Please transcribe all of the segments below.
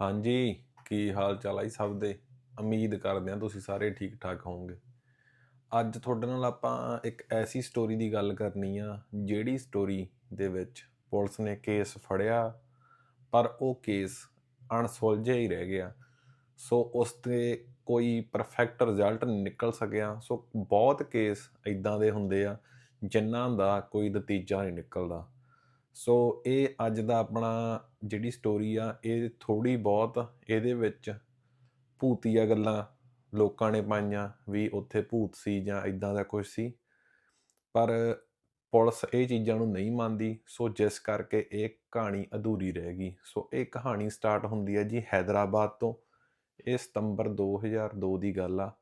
ਹਾਂਜੀ, ਕੀ ਹਾਲ ਚਾਲ ਹੈ ਸਭ ਦੇ? ਉਮੀਦ ਕਰਦੇ ਹਾਂ ਤੁਸੀਂ ਸਾਰੇ ਠੀਕ ਠਾਕ ਹੋਵੋਗੇ। ਅੱਜ ਤੁਹਾਡੇ ਨਾਲ ਆਪਾਂ ਇੱਕ ਐਸੀ ਸਟੋਰੀ ਦੀ ਗੱਲ ਕਰਨੀ ਆ, ਜਿਹੜੀ ਸਟੋਰੀ ਦੇ ਵਿੱਚ ਪੁਲਿਸ ਨੇ ਕੇਸ ਫੜਿਆ, ਪਰ ਉਹ ਕੇਸ ਅਣਸੁਲਝਿਆ ਹੀ ਰਹਿ ਗਿਆ। ਸੋ ਉਸ ਤੇ ਕੋਈ ਪਰਫੈਕਟ ਰਿਜ਼ਲਟ ਨਿਕਲ ਸਕਿਆ। ਸੋ ਬਹੁਤ ਕੇਸ ਇਦਾਂ ਦੇ ਹੁੰਦੇ ਆ, ਜਿਨ੍ਹਾਂ ਦਾ ਕੋਈ ਨਤੀਜਾ ਨਹੀਂ ਨਿਕਲਦਾ। ਸੋ ਇਹ ਅੱਜ ਦਾ ਆਪਣਾ ਜਿਹੜੀ ਸਟੋਰੀ ਆ, ਇਹ ਥੋੜੀ ਬਹੁਤ ਇਹਦੇ ਵਿੱਚ ਭੂਤੀਆਂ ਗੱਲਾਂ ਲੋਕਾਂ ਨੇ ਪਾਈਆਂ ਵੀ ਉੱਥੇ ਭੂਤ ਸੀ ਜਾਂ ਇਦਾਂ ਦਾ ਕੁਝ ਸੀ। ਪਰ ਪੁਲਿਸ ਇਹ ਚੀਜ਼ਾਂ ਨੂੰ ਨਹੀਂ ਮੰਨਦੀ, ਸੋ ਜਿਸ ਕਰਕੇ ਇਹ ਕਹਾਣੀ ਅਧੂਰੀ ਰਹਿ ਗਈ। ਸੋ ਇਹ ਕਹਾਣੀ ਸਟਾਰਟ ਹੁੰਦੀ ਹੈ ਜੀ ਹైదరాబాద్ ਤੋਂ। ਇਹ ਸਤੰਬਰ 2002 ਦੀ ਗੱਲ ਆ,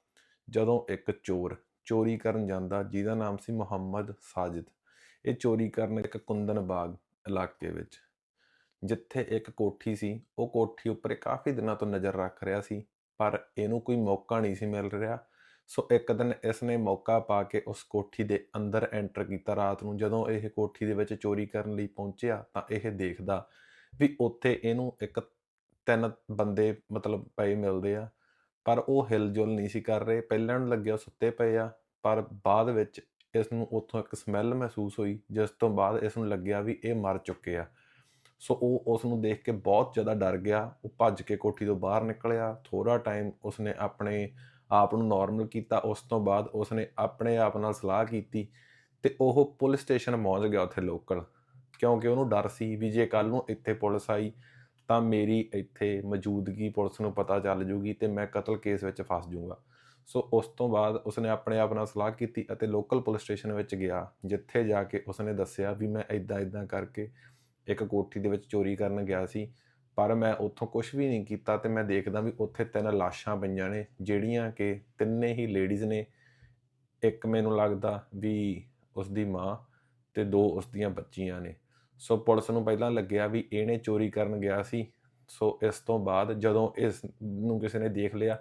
ਜਦੋਂ ਇੱਕ ਚੋਰ ਚੋਰੀ ਕਰਨ ਜਾਂਦਾ, ਜਿਹਦਾ ਨਾਮ ਸੀ ਮੁਹੰਮਦ ਸਾਜਿਦ। ਇਹ ਚੋਰੀ ਕਰਨ ਇੱਕ ਕੁੰਦਨ ਬਾਗ ਇਲਾਕੇ ਵਿੱਚ। ਜਿੱਥੇ ਇੱਕ ਕੋਠੀ ਸੀ, ਉਹ ਕੋਠੀ ਉੱਪਰ ਕਾਫੀ ਦਿਨਾਂ ਤੋਂ ਨਜ਼ਰ ਰੱਖ ਰਿਹਾ ਸੀ, ਪਰ ਇਹਨੂੰ ਕੋਈ ਮੌਕਾ ਨਹੀਂ ਸੀ ਮਿਲ ਰਿਹਾ। ਸੋ ਇੱਕ ਦਿਨ ਇਸ ਨੇ ਮੌਕਾ ਪਾ ਕੇ ਉਸ ਕੋਠੀ ਦੇ ਅੰਦਰ ਐਂਟਰ ਕੀਤਾ। ਰਾਤ ਨੂੰ ਜਦੋਂ ਇਹ ਕੋਠੀ ਦੇ ਵਿੱਚ ਚੋਰੀ ਕਰਨ ਲਈ ਪਹੁੰਚਿਆ, ਤਾਂ ਇਹ ਦੇਖਦਾ ਵੀ ਉੱਥੇ ਇਹਨੂੰ ਇੱਕ ਤਿੰਨ ਬੰਦੇ ਮਤਲਬ ਪਏ ਮਿਲਦੇ ਆ। ਪਰ ਉਹ ਹਿਲਜੁਲ ਨਹੀਂ ਸੀ ਕਰ ਰਹੇ। ਪਹਿਲਾਂ ਲੱਗਿਆ ਸੁੱਤੇ ਪਏ ਆ, ਪਰ ਬਾਅਦ ਵਿੱਚ ਇਸ ਨੂੰ ਉੱਥੋਂ ਇੱਕ ਸਮੈਲ ਮਹਿਸੂਸ ਹੋਈ, ਜਿਸ ਤੋਂ ਬਾਅਦ ਇਸ ਨੂੰ ਲੱਗਿਆ ਵੀ ਇਹ ਮਰ ਚੁੱਕੇ ਆ। ਸੋ ਉਹ ਉਸ ਨੂੰ ਦੇਖ ਕੇ ਬਹੁਤ ਜ਼ਿਆਦਾ ਡਰ ਗਿਆ। ਉਹ ਭੱਜ ਕੇ ਕੋਠੀ ਤੋਂ ਬਾਹਰ ਨਿਕਲਿਆ। ਥੋੜਾ ਟਾਈਮ ਉਸਨੇ ਆਪਣੇ ਆਪ ਨੂੰ ਨਾਰਮਲ ਕੀਤਾ। ਉਸ ਤੋਂ ਬਾਅਦ ਉਸਨੇ ਆਪਣੇ ਆਪ ਨਾਲ ਸਲਾਹ ਕੀਤੀ ਤੇ ਉਹ ਪੁਲਿਸ ਸਟੇਸ਼ਨ ਪਹੁੰਚ ਗਿਆ ਉੱਥੇ ਲੋਕਲ ਕਿਉਂਕਿ ਉਹਨੂੰ ਡਰ ਸੀ ਵੀ ਜੇ ਕੱਲ ਨੂੰ ਇੱਥੇ ਪੁਲਿਸ ਆਈ ਤਾਂ ਮੇਰੀ ਇੱਥੇ ਮੌਜੂਦਗੀ ਪੁਲਿਸ ਨੂੰ ਪਤਾ ਚੱਲ ਜੂਗੀ ਤੇ ਮੈਂ ਕਤਲ ਕੇਸ ਵਿੱਚ ਫਸ ਜਾਊਂਗਾ ਸੋ ਉਸ ਤੋਂ ਬਾਅਦ ਉਸਨੇ ਆਪਣੇ ਆਪ ਨਾਲ ਸਲਾਹ ਕੀਤੀ ਅਤੇ ਲੋਕਲ ਪੁਲਿਸ ਸਟੇਸ਼ਨ ਵਿੱਚ ਗਿਆ, ਜਿੱਥੇ ਜਾ ਕੇ ਉਸਨੇ ਦੱਸਿਆ ਵੀ ਮੈਂ ਇਦਾਂ ਇਦਾਂ ਕਰਕੇ ਇੱਕ ਕੋਠੀ ਦੇ ਵਿੱਚ ਚੋਰੀ ਕਰਨ ਗਿਆ ਸੀ, ਪਰ ਮੈਂ ਉੱਥੋਂ ਕੁਝ ਵੀ ਨਹੀਂ ਕੀਤਾ ਤੇ ਮੈਂ ਦੇਖਦਾ ਵੀ ਉੱਥੇ ਤਿੰਨ ਲਾਸ਼ਾਂ ਪਈਆਂ ਨੇ, ਜਿਹੜੀਆਂ ਕਿ ਤਿੰਨੇ ਹੀ ਲੇਡੀਜ਼ ਨੇ। ਇੱਕ ਮੈਨੂੰ ਲੱਗਦਾ ਵੀ ਉਸ ਦੀ ਮਾਂ ਤੇ ਦੋ ਉਸ ਦੀਆਂ ਬੱਚੀਆਂ ਨੇ। ਸੋ ਪੁਲਿਸ ਨੂੰ ਪਹਿਲਾਂ ਲੱਗਿਆ ਵੀ ਇਹਨੇ ਚੋਰੀ ਕਰਨ ਗਿਆ ਸੀ। ਸੋ ਇਸ ਤੋਂ ਬਾਅਦ ਜਦੋਂ ਇਸ ਨੂੰ ਕਿਸੇ ਨੇ ਦੇਖ ਲਿਆ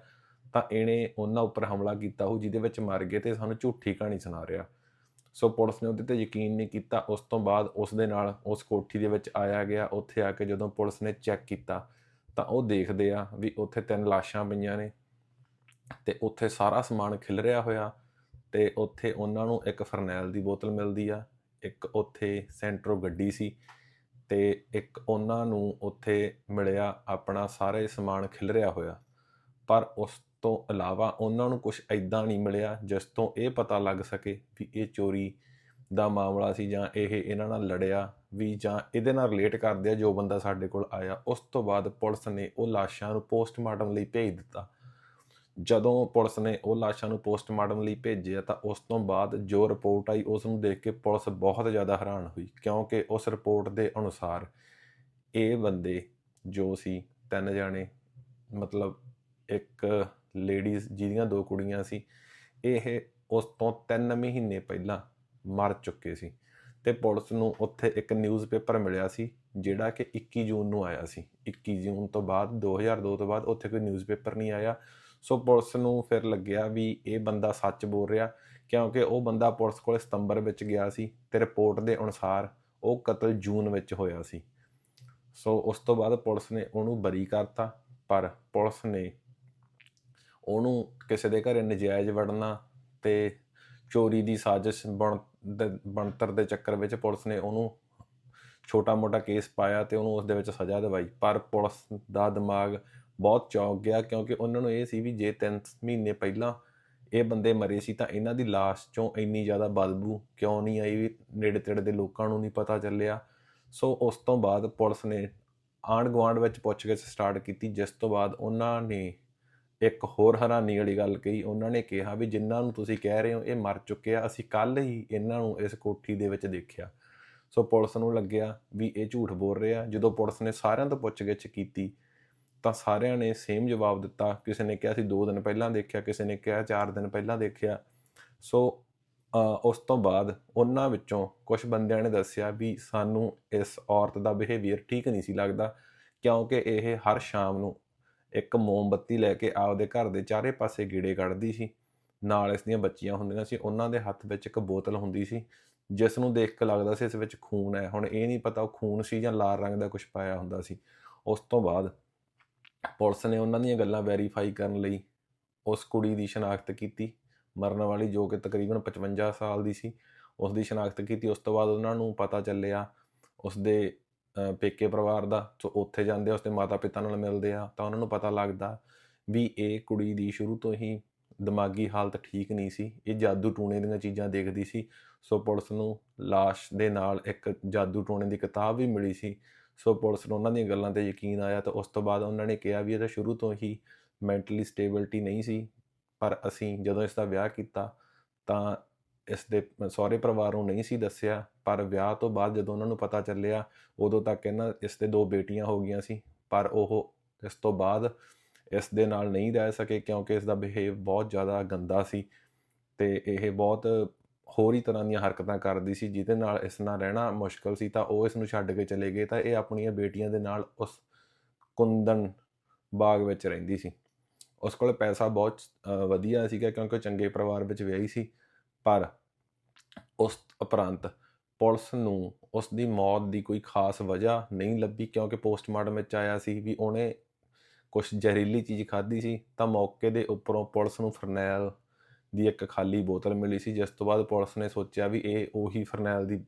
ਤਾਂ ਇਹਨੇ ਉਹਨਾਂ ਉੱਪਰ ਹਮਲਾ ਕੀਤਾ ਉਹ ਜਿਹਦੇ ਵਿੱਚ ਮਰ ਗਏ ਤੇ ਸਾਨੂੰ ਝੂਠੀ ਕਹਾਣੀ ਸੁਣਾ ਰਿਹਾ। ਸੋ ਪੁਲਿਸ ਨੇ ਉਹਦੇ ਤੇ ਯਕੀਨ ਨਹੀਂ ਕੀਤਾ। ਉਸ ਤੋਂ ਬਾਅਦ ਉਸ ਦੇ ਨਾਲ ਉਸ ਕੋਠੀ ਦੇ ਵਿੱਚ ਆਇਆ ਗਿਆ। ਉੱਥੇ ਆ ਕੇ ਜਦੋਂ ਪੁਲਿਸ ਨੇ ਚੈੱਕ ਕੀਤਾ, ਤਾਂ ਉਹ ਦੇਖਦੇ ਆ ਵੀ ਉੱਥੇ ਤਿੰਨ ਲਾਸ਼ਾਂ ਪਈਆਂ ਨੇ ਤੇ ਉੱਥੇ ਸਾਰਾ ਸਮਾਨ ਖਿਲ ਰਿਹਾ ਹੋਇਆ ਤੇ ਉੱਥੇ ਉਹਨਾਂ ਨੂੰ ਇੱਕ ਫਰਨੈਲ ਦੀ ਬੋਤਲ ਮਿਲਦੀ ਆ, ਇੱਕ ਉੱਥੇ ਸੈਂਟਰੋ ਗੱਡੀ ਸੀ ਤੇ ਇੱਕ ਉਹਨਾਂ ਨੂੰ ਉੱਥੇ ਮਿਲਿਆ ਆਪਣਾ ਸਾਰੇ ਸਮਾਨ ਖਿਲ ਰਿਹਾ ਹੋਇਆ। ਪਰ ਉਸ ਤੋਂ ਇਲਾਵਾ ਉਹਨਾਂ ਨੂੰ ਕੁਝ ਐਦਾਂ ਨਹੀਂ ਮਿਲਿਆ ਜਿਸ ਤੋਂ ਇਹ ਪਤਾ ਲੱਗ ਸਕੇ ਵੀ ਇਹ ਚੋਰੀ ਦਾ ਮਾਮਲਾ ਸੀ ਜਾਂ ਇਹ ਇਹਨਾਂ ਨਾਲ ਲੜਿਆ ਵੀ ਜਾਂ ਇਹਦੇ ਨਾਲ ਰਿਲੇਟ ਕਰਦੇ ਆ ਜੋ ਬੰਦਾ ਸਾਡੇ ਕੋਲ ਆਇਆ। ਉਸ ਤੋਂ ਬਾਅਦ ਪੁਲਿਸ ਨੇ ਉਹ ਲਾਸ਼ਾਂ ਨੂੰ ਪੋਸਟਮਾਰਟਮ ਲਈ ਭੇਜ ਦਿੱਤਾ। ਜਦੋਂ ਪੁਲਿਸ ਨੇ ਉਹ ਲਾਸ਼ਾਂ ਨੂੰ ਪੋਸਟਮਾਰਟਮ ਲਈ ਭੇਜਿਆ ਤਾਂ ਉਸ ਤੋਂ ਬਾਅਦ ਜੋ ਰਿਪੋਰਟ ਆਈ ਉਸ ਨੂੰ ਦੇਖ ਕੇ ਪੁਲਿਸ ਬਹੁਤ ਜ਼ਿਆਦਾ ਹੈਰਾਨ ਹੋਈ ਕਿਉਂਕਿ ਉਸ ਰਿਪੋਰਟ ਦੇ ਅਨੁਸਾਰ ਇਹ ਬੰਦੇ ਜੋ ਸੀ ਤਿੰਨ ਜਾਣੇ, ਮਤਲਬ ਇੱਕ ਲੇਡੀਜ਼ ਜਿਹਦੀਆਂ ਦੋ ਕੁੜੀਆਂ ਸੀ, ਇਹ ਉਸ ਤੋਂ 3 ਮਹੀਨੇ ਪਹਿਲਾਂ ਮਰ ਚੁੱਕੇ ਸੀ। ਤੇ ਪੁਲਿਸ ਨੂੰ ਉੱਥੇ ਇੱਕ ਨਿਊਜ਼ਪੇਪਰ ਮਿਲਿਆ ਸੀ, ਜਿਹੜਾ ਕਿ 21 ਜੂਨ ਨੂੰ ਆਇਆ ਸੀ। 21 ਜੂਨ ਤੋਂ ਬਾਅਦ 2002 ਤੋਂ ਬਾਅਦ ਉੱਥੇ ਕੋਈ ਨਿਊਜ਼ਪੇਪਰ ਨਹੀਂ ਆਇਆ। ਸੋ ਪੁਲਿਸ ਨੂੰ ਫਿਰ ਲੱਗਿਆ ਵੀ ਇਹ ਬੰਦਾ ਸੱਚ ਬੋਲ ਰਿਹਾ, ਕਿਉਂਕਿ ਉਹ ਬੰਦਾ ਪੁਲਿਸ ਕੋਲ ਸਤੰਬਰ ਵਿੱਚ ਗਿਆ ਸੀ ਤੇ ਰਿਪੋਰਟ ਦੇ ਅਨੁਸਾਰ ਉਹ ਕਤਲ ਜੂਨ ਵਿੱਚ ਹੋਇਆ ਸੀ। ਸੋ ਉਸ ਤੋਂ ਬਾਅਦ ਪੁਲਿਸ ਨੇ ਉਹਨੂੰ ਬਰੀ ਕਰਤਾ, ਪਰ ਪੁਲਿਸ ਨੇ ਉਹਨੂੰ ਕਿਸੇ ਦੇ ਘਰੇ ਨਜਾਇਜ਼ ਵੜਨਾ ਤੇ ਚੋਰੀ ਦੀ ਸਾਜ਼ਿਸ਼ ਬਣ ਬਣਤਰ ਦੇ ਚੱਕਰ ਵਿੱਚ ਪੁਲਿਸ ਨੇ ਉਹਨੂੰ ਛੋਟਾ-ਮੋਟਾ ਕੇਸ ਪਾਇਆ ਤੇ ਉਹਨੂੰ ਉਸ ਦੇ ਵਿੱਚ ਸਜ਼ਾ ਦਿਵਾਈ। ਪਰ ਪੁਲਿਸ ਦਾ ਦਿਮਾਗ ਬਹੁਤ ਚੌਕ ਗਿਆ ਕਿਉਂਕਿ ਉਹਨਾਂ ਨੂੰ ਇਹ ਸੀ ਵੀ ਜੇ 3 ਮਹੀਨੇ ਪਹਿਲਾਂ ਇਹ ਬੰਦੇ ਮਰੇ ਸੀ ਤਾਂ ਇਹਨਾਂ ਦੀ ਲਾਸ਼ ਚੋਂ ਇੰਨੀ ਜ਼ਿਆਦਾ ਬਦਬੂ ਕਿਉਂ ਨਹੀਂ ਆਈ ਵੀ ਨੇੜੇ ਤੇੜੇ ਦੇ ਲੋਕਾਂ ਨੂੰ ਨਹੀਂ ਪਤਾ ਚੱਲਿਆ। ਸੋ ਉਸ ਤੋਂ ਬਾਅਦ ਪੁਲਿਸ ਨੇ ਆਂਡ ਗਵਾਂਡ ਵਿੱਚ ਪੁੱਛਗਿੱਛ ਸਟਾਰਟ ਕੀਤੀ, ਜਿਸ ਤੋਂ ਬਾਅਦ ਉਹਨਾਂ ਨੇ ਇੱਕ ਹੋਰ ਹੈਰਾਨੀ ਵਾਲੀ ਗੱਲ ਕਹੀ, ਉਹਨਾਂ ਨੇ ਕਿਹਾ ਵੀ ਜਿਨ੍ਹਾਂ ਨੂੰ ਤੁਸੀਂ ਕਹਿ ਰਹੇ ਹੋ ਇਹ ਮਰ ਚੁੱਕੇ ਆ, ਅਸੀਂ ਕੱਲ ਹੀ ਇਹਨਾਂ ਨੂੰ ਇਸ ਕੋਠੀ ਦੇ ਵਿੱਚ ਦੇਖਿਆ। ਸੋ ਪੁਲਿਸ ਨੂੰ ਲੱਗਿਆ ਵੀ ਇਹ ਝੂਠ ਬੋਲ ਰਿਹਾ ਜਦੋਂ ਪੁਲਿਸ ਨੇ ਸਾਰਿਆਂ ਤੋਂ ਪੁੱਛਗਿੱਛ ਕੀਤੀ, ਤਾਂ ਸਾਰਿਆਂ ਨੇ ਸੇਮ ਜਵਾਬ ਦਿੱਤਾ। ਕਿਸੇ ਨੇ ਕਿਹਾ ਸੀ 2 ਦਿਨ ਪਹਿਲਾਂ ਦੇਖਿਆ, ਕਿਸੇ ਨੇ ਕਿਹਾ 4 ਦਿਨ ਪਹਿਲਾਂ ਦੇਖਿਆ। ਸੋ ਉਸ ਤੋਂ ਬਾਅਦ ਉਹਨਾਂ ਵਿੱਚੋਂ ਕੁਝ ਬੰਦਿਆਂ ਨੇ ਦੱਸਿਆ ਵੀ ਸਾਨੂੰ ਇਸ ਔਰਤ ਦਾ ਬਿਹੇਵੀਅਰ ਠੀਕ ਨਹੀਂ ਸੀ ਲੱਗਦਾ, ਕਿਉਂਕਿ ਇਹ ਹਰ ਸ਼ਾਮ ਨੂੰ ਇੱਕ ਮੋਮਬੱਤੀ ਲੈ ਕੇ ਆਪਦੇ ਘਰ ਦੇ ਚਾਰੇ ਪਾਸੇ ਗੇੜੇ ਕੱਢਦੀ ਸੀ। ਨਾਲ ਇਸ ਦੀਆਂ ਬੱਚੀਆਂ ਹੁੰਦੀਆਂ ਸੀ, ਉਹਨਾਂ ਦੇ ਹੱਥ ਵਿੱਚ ਇੱਕ ਬੋਤਲ ਹੁੰਦੀ ਸੀ, ਜਿਸ ਨੂੰ ਦੇਖ ਕੇ ਲੱਗਦਾ ਸੀ ਇਸ ਵਿੱਚ ਖੂਨ ਹੈ। ਹੁਣ ਇਹ ਨਹੀਂ ਪਤਾ ਉਹ ਖੂਨ ਸੀ ਜਾਂ ਲਾਲ ਰੰਗ ਦਾ ਕੁਝ ਪਾਇਆ ਹੁੰਦਾ ਸੀ। ਉਸ ਤੋਂ ਬਾਅਦ ਪੁਲਿਸ ਨੇ ਉਹਨਾਂ ਦੀਆਂ ਗੱਲਾਂ ਵੈਰੀਫਾਈ ਕਰਨ ਲਈ ਉਸ ਕੁੜੀ ਦੀ ਸ਼ਨਾਖਤ ਕੀਤੀ। ਮਰਨ ਵਾਲੀ ਜੋ ਕਿ ਤਕਰੀਬਨ 55 ਸਾਲ ਦੀ ਸੀ, ਉਸ ਦੀ ਸ਼ਨਾਖਤ ਕੀਤੀ। ਉਸ ਤੋਂ ਬਾਅਦ ਉਹਨਾਂ ਨੂੰ ਪਤਾ ਚੱਲਿਆ ਉਸ ਦੇ ਪੇਕੇ ਪਰਿਵਾਰ ਦਾ, ਸੋ ਉੱਥੇ ਜਾਂਦੇ ਆ ਉਸਦੇ ਮਾਤਾ ਪਿਤਾ ਨਾਲ ਮਿਲਦੇ ਆ, ਤਾਂ ਉਹਨਾਂ ਨੂੰ ਪਤਾ ਲੱਗਦਾ ਵੀ ਇਹ ਕੁੜੀ ਦੀ ਸ਼ੁਰੂ ਤੋਂ ਹੀ ਦਿਮਾਗੀ ਹਾਲਤ ਠੀਕ ਨਹੀਂ ਸੀ। ਇਹ ਜਾਦੂ ਟੂਣੇ ਦੀਆਂ ਚੀਜ਼ਾਂ ਦੇਖਦੀ ਸੀ, ਸੋ ਪੁਲਿਸ ਨੂੰ ਲਾਸ਼ ਦੇ ਨਾਲ ਇੱਕ ਜਾਦੂ ਟੂਣੇ ਦੀ ਕਿਤਾਬ ਵੀ ਮਿਲੀ ਸੀ। ਸੋ ਪੁਲਿਸ ਨੂੰ ਉਹਨਾਂ ਦੀਆਂ ਗੱਲਾਂ ਤੇ ਯਕੀਨ ਆਇਆ, ਤਾਂ ਉਸ ਤੋਂ ਬਾਅਦ ਉਹਨਾਂ ਨੇ ਕਿਹਾ ਵੀ ਇਹ ਤਾਂ ਸ਼ੁਰੂ ਤੋਂ ਹੀ ਮੈਂਟਲੀ ਸਟੇਬਿਲਟੀ ਨਹੀਂ ਸੀ, ਪਰ ਅਸੀਂ ਜਦੋਂ ਇਸ ਦਾ ਵਿਆਹ ਕੀਤਾ, ਤਾਂ ਇਸ ਦੇ ਸਹੁਰੇ ਪਰਿਵਾਰ ਨੂੰ ਨਹੀਂ ਸੀ ਦੱਸਿਆ ਪਰ ਵਿਆਹ ਤੋਂ ਬਾਅਦ ਜਦੋਂ ਉਹਨਾਂ ਨੂੰ ਪਤਾ ਚੱਲਿਆ, ਉਦੋਂ ਤੱਕ ਇਹਨਾਂ ਇਸ ਦੇ ਦੋ ਬੇਟੀਆਂ ਹੋ ਗਈਆਂ ਸੀ, ਪਰ ਉਹ ਇਸ ਤੋਂ ਬਾਅਦ ਇਸ ਦੇ ਨਾਲ ਨਹੀਂ ਰਹਿ ਸਕੇ ਕਿਉਂਕਿ ਇਸ ਦਾ ਬਿਹੇਵ ਬਹੁਤ ਜ਼ਿਆਦਾ ਗੰਦਾ ਸੀ ਤੇ ਇਹ ਬਹੁਤ ਹੋਰ ਹੀ ਤਰ੍ਹਾਂ ਦੀਆਂ ਹਰਕਤਾਂ ਕਰਦੀ ਸੀ, ਜਿਹਦੇ ਨਾਲ ਇਸ ਨਾਲ ਰਹਿਣਾ ਮੁਸ਼ਕਲ ਸੀ, ਤਾਂ ਉਹ ਇਸ ਨੂੰ ਛੱਡ ਕੇ ਚਲੇ ਗਏ, ਤਾਂ ਇਹ ਆਪਣੀਆਂ ਬੇਟੀਆਂ ਦੇ ਨਾਲ ਉਸ ਕੁੰਦਨ ਬਾਗ ਵਿੱਚ ਰਹਿੰਦੀ ਸੀ। ਉਸ ਕੋਲ ਪੈਸਾ ਬਹੁਤ ਵਧੀਆ ਸੀਗਾ ਕਿਉਂਕਿ ਚੰਗੇ ਪਰਿਵਾਰ ਵਿੱਚ ਵਿਆਹੀ ਸੀ, ਪਰ ਉਸ ਉਪਰੰਤ ਪੁਲਿਸ ਨੂੰ ਉਸ ਦੀ ਮੌਤ ਦੀ ਕੋਈ ਖਾਸ ਵਜ੍ਹਾ ਨਹੀਂ ਲੱਭੀ ਕਿਉਂਕਿ ਪੋਸਟਮਾਰਟਮ ਵਿੱਚ ਆਇਆ ਸੀ ਵੀ ਉਹਨੇ ਕੁਝ ਜ਼ਹਿਰੀਲੀ ਚੀਜ਼ ਖਾਧੀ ਸੀ, ਤਾਂ ਮੌਕੇ ਦੇ ਉੱਪਰੋਂ ਪੁਲਿਸ ਨੂੰ ਫਰਨੈਲ ਦੀ ਇੱਕ ਖਾਲੀ ਬੋਤਲ ਮਿਲੀ ਸੀ, ਜਿਸ ਤੋਂ ਬਾਅਦ ਪੁਲਿਸ ਨੇ ਸੋਚਿਆ ਵੀ ਇਹ ਉਹੀ ਫਰਨੈਲ ਦੀ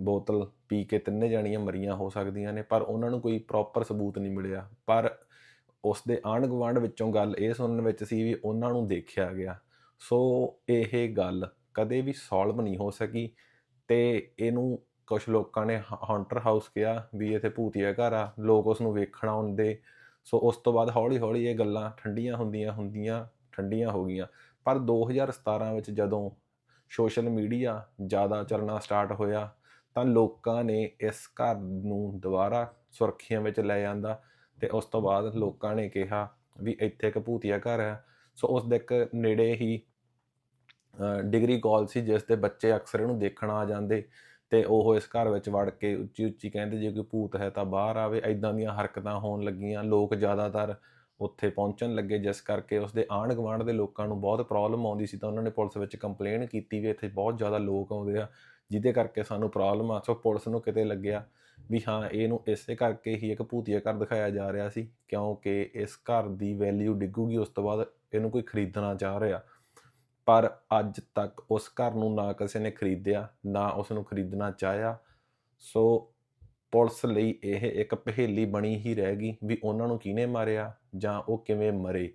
ਬੋਤਲ ਪੀ ਕੇ ਤਿੰਨੇ ਜਾਣੀਆਂ ਮਰੀਆਂ ਹੋ ਸਕਦੀਆਂ ਨੇ, ਪਰ ਉਹਨਾਂ ਨੂੰ ਕੋਈ ਪ੍ਰੋਪਰ ਸਬੂਤ ਨਹੀਂ ਮਿਲਿਆ। ਪਰ ਉਸ ਦੇ ਆਂਢ ਗੁਆਂਢ ਵਿੱਚੋਂ ਗੱਲ ਇਹ ਸੁਣਨ ਵਿੱਚ ਸੀ ਵੀ ਉਹਨਾਂ ਨੂੰ ਦੇਖਿਆ ਗਿਆ। ਸੋ ਇਹ ਗੱਲ ਕਦੇ ਵੀ ਸੋਲਵ ਨਹੀਂ ਹੋ ਸਕੀ। ਤੇ ਇਹਨੂੰ ਕੁਝ ਲੋਕਾਂ ਨੇ ਹੌਂਟਰ ਹਾਊਸ ਕਿਹਾ ਵੀ ਇੱਥੇ ਭੂਤੀਆ ਘਰ ਆ, ਲੋਕ ਉਸ ਨੂੰ ਵੇਖਣ ਆਉਂਦੇ। ਸੋ ਉਸ ਤੋਂ ਬਾਅਦ ਹੌਲੀ ਹੌਲੀ ਇਹ ਗੱਲਾਂ ਠੰਡੀਆਂ ਹੁੰਦੀਆਂ ਹੁੰਦੀਆਂ, ਠੰਡੀਆਂ ਹੋ ਗਈਆਂ। ਪਰ 2017 ਵਿੱਚ ਜਦੋਂ ਸੋਸ਼ਲ ਮੀਡੀਆ ਜ਼ਿਆਦਾ ਚੱਲਣਾ ਸਟਾਰਟ ਹੋਇਆ, ਤਾਂ ਲੋਕਾਂ ਨੇ ਇਸ ਘਰ ਨੂੰ ਦੁਬਾਰਾ ਸੁਰੱਖਿਆ ਵਿੱਚ ਲੈ ਜਾਂਦਾ ਤੇ ਉਸ ਤੋਂ ਬਾਅਦ ਲੋਕਾਂ ਨੇ ਕਿਹਾ ਵੀ ਇੱਥੇ ਇੱਕ ਭੂਤੀਆ ਘਰ ਹੈ। ਸੋ ਉਸ ਦੇ ਇੱਕ ਨੇੜੇ ਹੀ ਡਿਗਰੀ ਕਾਲ ਸੀ ਜਿਸ ਦੇ ਬੱਚੇ ਅਕਸਰ ਇਹਨੂੰ ਦੇਖਣ ਆ ਜਾਂਦੇ ਤੇ ਉਹ ਇਸ ਘਰ ਵਿੱਚ ਵੜ ਕੇ ਉੱਚੀ ਉੱਚੀ ਕਹਿੰਦੇ, ਜੇ ਕੋਈ ਭੂਤ ਹੈ ਤਾਂ ਬਾਹਰ ਆਵੇ। ਐਦਾਂ ਦੀਆਂ ਹਰਕਤਾਂ ਹੋਣ ਲੱਗੀਆਂ। ਲੋਕ ਜ਼ਿਆਦਾਤਰ ਉੱਥੇ ਪਹੁੰਚਣ ਲੱਗੇ, ਜਿਸ ਕਰਕੇ ਉਸਦੇ ਆਂਢ ਗੁਆਂਢ ਦੇ ਲੋਕਾਂ ਨੂੰ ਬਹੁਤ ਪ੍ਰੋਬਲਮ ਆਉਂਦੀ ਸੀ ਤਾਂ ਉਹਨਾਂ ਨੇ ਪੁਲਿਸ ਵਿੱਚ ਕੰਪਲੇਨ ਕੀਤੀ ਵੀ ਇੱਥੇ ਬਹੁਤ ਜ਼ਿਆਦਾ ਲੋਕ ਆਉਂਦੇ ਆ, ਜਿਹਦੇ ਕਰਕੇ ਸਾਨੂੰ ਪ੍ਰੋਬਲਮ ਆ। ਸੋ ਪੁਲਿਸ ਨੂੰ ਕਿਤੇ ਲੱਗਿਆ ਵੀ ਹਾਂ, ਇਹਨੂੰ ਇਸੇ ਕਰਕੇ ਹੀ ਇੱਕ ਭੂਤੀਆ ਘਰ ਦਿਖਾਇਆ ਜਾ ਰਿਹਾ ਸੀ, ਕਿਉਂਕਿ ਇਸ ਘਰ ਦੀ ਵੈਲਿਊ ਡਿੱਗੂਗੀ, ਉਸ ਤੋਂ ਬਾਅਦ ਇਹਨੂੰ ਕੋਈ ਖਰੀਦਣਾ ਚਾਹ ਰਿਹਾ। ਪਰ ਅੱਜ ਤੱਕ ਉਸ ਘਰ ਨੂੰ ਨਾ ਕਿਸੇ ਨੇ ਖਰੀਦਿਆ, ਨਾ ਉਸ ਨੂੰ ਖਰੀਦਣਾ ਚਾਹਿਆ। ਸੋ ਪੁਲਿਸ ਲਈ ਇਹ ਇੱਕ ਪਹੇਲੀ ਬਣੀ ਹੀ ਰਹਿ ਗਈ ਵੀ ਉਹਨਾਂ ਨੂੰ ਕਿਹਨੇ ਮਾਰਿਆ ਜਾਂ ਉਹ ਕਿਵੇਂ ਮਰੇ।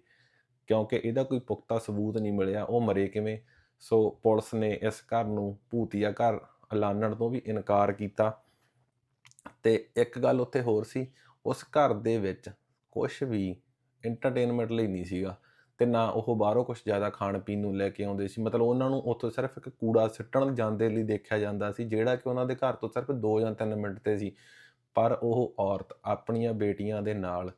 ਕਿਉਂਕਿ ਇਹਦਾ ਕੋਈ ਪੁਖਤਾ ਸਬੂਤ ਨਹੀਂ ਮਿਲਿਆ, ਉਹ ਮਰੇ ਕਿਵੇਂ? ਸੋ ਪੁਲਿਸ ਨੇ ਇਸ ਘਰ ਨੂੰ ਭੂਤੀਆ ਘਰ ਐਲਾਨਣ ਤੋਂ ਵੀ ਇਨਕਾਰ ਕੀਤਾ। ਤੇ ਇੱਕ ਗੱਲ ਉੱਥੇ ਹੋਰ ਸੀ, ਉਸ ਘਰ ਦੇ ਵਿੱਚ ਕੁਝ ਵੀ ਐਂਟਰਟੇਨਮੈਂਟ ਲਈ ਨਹੀਂ ਸੀਗਾ। ਤੇ ਨਾ ਉਹ ਬਾਹਰੋਂ ਕੁਝ ਜ਼ਿਆਦਾ ਖਾਣ ਪੀਣ ਨੂੰ ਲੈ ਕੇ ਆਉਂਦੇ ਸੀ। ਮਤਲਬ ਉਹਨਾਂ ਨੂੰ ਉੱਥੋਂ ਸਿਰਫ ਇੱਕ ਕੂੜਾ ਸਿੱਟਣ ਜਾਂਦੇ ਲਈ ਦੇਖਿਆ ਜਾਂਦਾ ਸੀ, ਜਿਹੜਾ ਕਿ ਉਹਨਾਂ ਦੇ ਘਰ ਤੋਂ ਸਿਰਫ 2 ਜਾਂ 3 ਮਿੰਟ ਤੇ ਸੀ। ਪਰ ਉਹ ਔਰਤ ਆਪਣੀਆਂ ਬੇਟੀਆਂ ਦੇ ਨਾਲ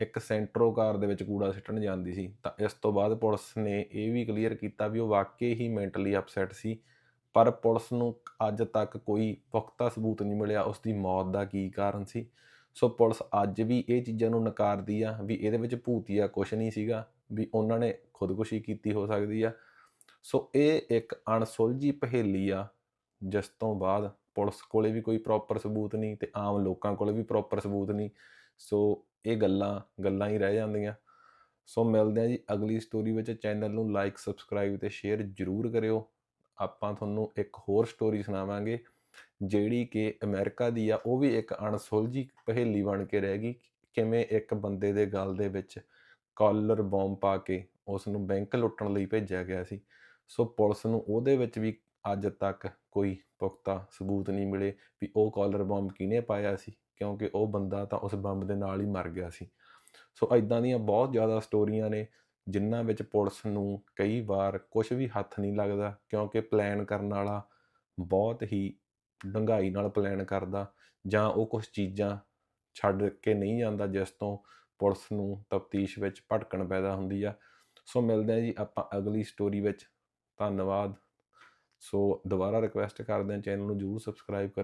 ਇੱਕ ਸੈਂਟਰੋ ਕਾਰ ਦੇ ਵਿੱਚ ਕੂੜਾ ਸਿੱਟਣ ਜਾਂਦੀ ਸੀ। ਤਾਂ ਇਸ ਤੋਂ ਬਾਅਦ ਪੁਲਿਸ ਨੇ ਇਹ ਵੀ ਕਲੀਅਰ ਕੀਤਾ ਵੀ ਉਹ ਵਾਕਈ ਹੀ ਮੈਂਟਲੀ ਅਪਸੈਟ ਸੀ। ਪਰ ਪੁਲਿਸ ਨੂੰ ਅੱਜ ਤੱਕ ਕੋਈ ਪੁਖਤਾ ਸਬੂਤ ਨਹੀਂ ਮਿਲਿਆ ਉਸ ਦੀ ਮੌਤ ਦਾ ਕੀ ਕਾਰਨ ਸੀ। ਸੋ ਪੁਲਿਸ ਅੱਜ ਵੀ ਇਹ ਚੀਜ਼ਾਂ ਨੂੰ ਨਕਾਰਦੀ ਆ ਵੀ ਇਹਦੇ ਵਿੱਚ ਭੂਤੀਆ ਕੁਝ ਨਹੀਂ ਸੀਗਾ। ਵੀ ਉਹਨਾਂ ਨੇ ਖੁਦਕੁਸ਼ੀ ਕੀਤੀ ਹੋ ਸਕਦੀ ਆ। ਸੋ ਇਹ ਇੱਕ ਅਣਸੁਲਝੀ ਪਹੇਲੀ ਆ, ਜਿਸ ਤੋਂ ਬਾਅਦ ਪੁਲਿਸ ਕੋਲੇ ਵੀ ਕੋਈ ਪ੍ਰੋਪਰ ਸਬੂਤ ਨਹੀਂ ਤੇ ਆਮ ਲੋਕਾਂ ਕੋਲੇ ਵੀ ਪ੍ਰੋਪਰ ਸਬੂਤ ਨਹੀਂ। ਸੋ ਇਹ ਗੱਲਾਂ ਗੱਲਾਂ ਹੀ ਰਹਿ ਜਾਂਦੀਆਂ। ਸੋ ਮਿਲਦੇ ਆ ਜੀ ਅਗਲੀ ਸਟੋਰੀ ਵਿੱਚ। ਚੈਨਲ ਨੂੰ ਲਾਈਕ ਸਬਸਕ੍ਰਾਈਬ ਤੇ ਸ਼ੇਅਰ ਜ਼ਰੂਰ ਕਰਿਓ। ਆਪਾਂ ਤੁਹਾਨੂੰ ਇੱਕ ਹੋਰ ਸਟੋਰੀ ਸੁਣਾਵਾਂਗੇ, ਜਿਹੜੀ ਕਿ ਅਮਰੀਕਾ ਦੀ ਆ। ਉਹ ਵੀ ਇੱਕ ਅਣਸੁਲਝੀ ਪਹੇਲੀ ਬਣ ਕੇ ਰਹਿ ਗਈ। ਕਿਵੇਂ ਇੱਕ ਬੰਦੇ ਦੇ ਗਲ ਦੇ ਵਿੱਚ ਕਾਲਰ ਬੰਬ ਪਾ ਕੇ ਉਸ ਨੂੰ ਬੈਂਕ ਲੁੱਟਣ ਲਈ ਭੇਜਿਆ ਗਿਆ ਸੀ। ਸੋ ਪੁਲਿਸ ਨੂੰ ਉਹਦੇ ਵਿੱਚ ਵੀ ਅੱਜ ਤੱਕ ਕੋਈ ਪੁਖਤਾ ਸਬੂਤ ਨਹੀਂ ਮਿਲੇ ਵੀ ਉਹ ਕਾਲਰ ਬੰਬ ਕਿਹਨੇ ਪਾਇਆ ਸੀ, ਕਿਉਂਕਿ ਉਹ ਬੰਦਾ ਤਾਂ ਉਸ ਬੰਬ ਦੇ ਨਾਲ ਹੀ ਮਰ ਗਿਆ ਸੀ। ਸੋ ਐਦਾਂ ਦੀਆਂ ਬਹੁਤ ਜ਼ਿਆਦਾ ਸਟੋਰੀਆਂ ਨੇ, ਜਿਨ੍ਹਾਂ ਵਿੱਚ ਪੁਲਿਸ ਨੂੰ ਕਈ ਵਾਰ ਕੁਝ ਵੀ ਹੱਥ ਨਹੀਂ ਲੱਗਦਾ, ਕਿਉਂਕਿ ਪਲਾਨ ਕਰਨ ਵਾਲਾ ਬਹੁਤ ਹੀ ਡੰਗਾਈ ਨਾਲ ਪਲਾਨ ਕਰਦਾ ਜਾਂ ਉਹ ਕੁਝ ਚੀਜ਼ਾਂ ਛੱਡ ਕੇ ਨਹੀਂ ਜਾਂਦਾ ਜਿਸ ਤੋਂ ਪੁਲਿਸ ਨੂੰ ਤਫਤੀਸ਼ ਵਿੱਚ ਭਟਕਣ ਪੈਦਾ ਹੁੰਦੀ ਆ। ਸੋ ਮਿਲਦੇ ਆ ਜੀ ਆਪਾਂ ਅਗਲੀ ਸਟੋਰੀ ਵਿੱਚ। ਧੰਨਵਾਦ। ਸੋ ਦੁਬਾਰਾ ਰਿਕਵੈਸਟ ਕਰਦੇ ਹਾਂ ਚੈਨਲ ਨੂੰ ਜਰੂਰ ਸਬਸਕ੍ਰਾਈਬ ਕਰ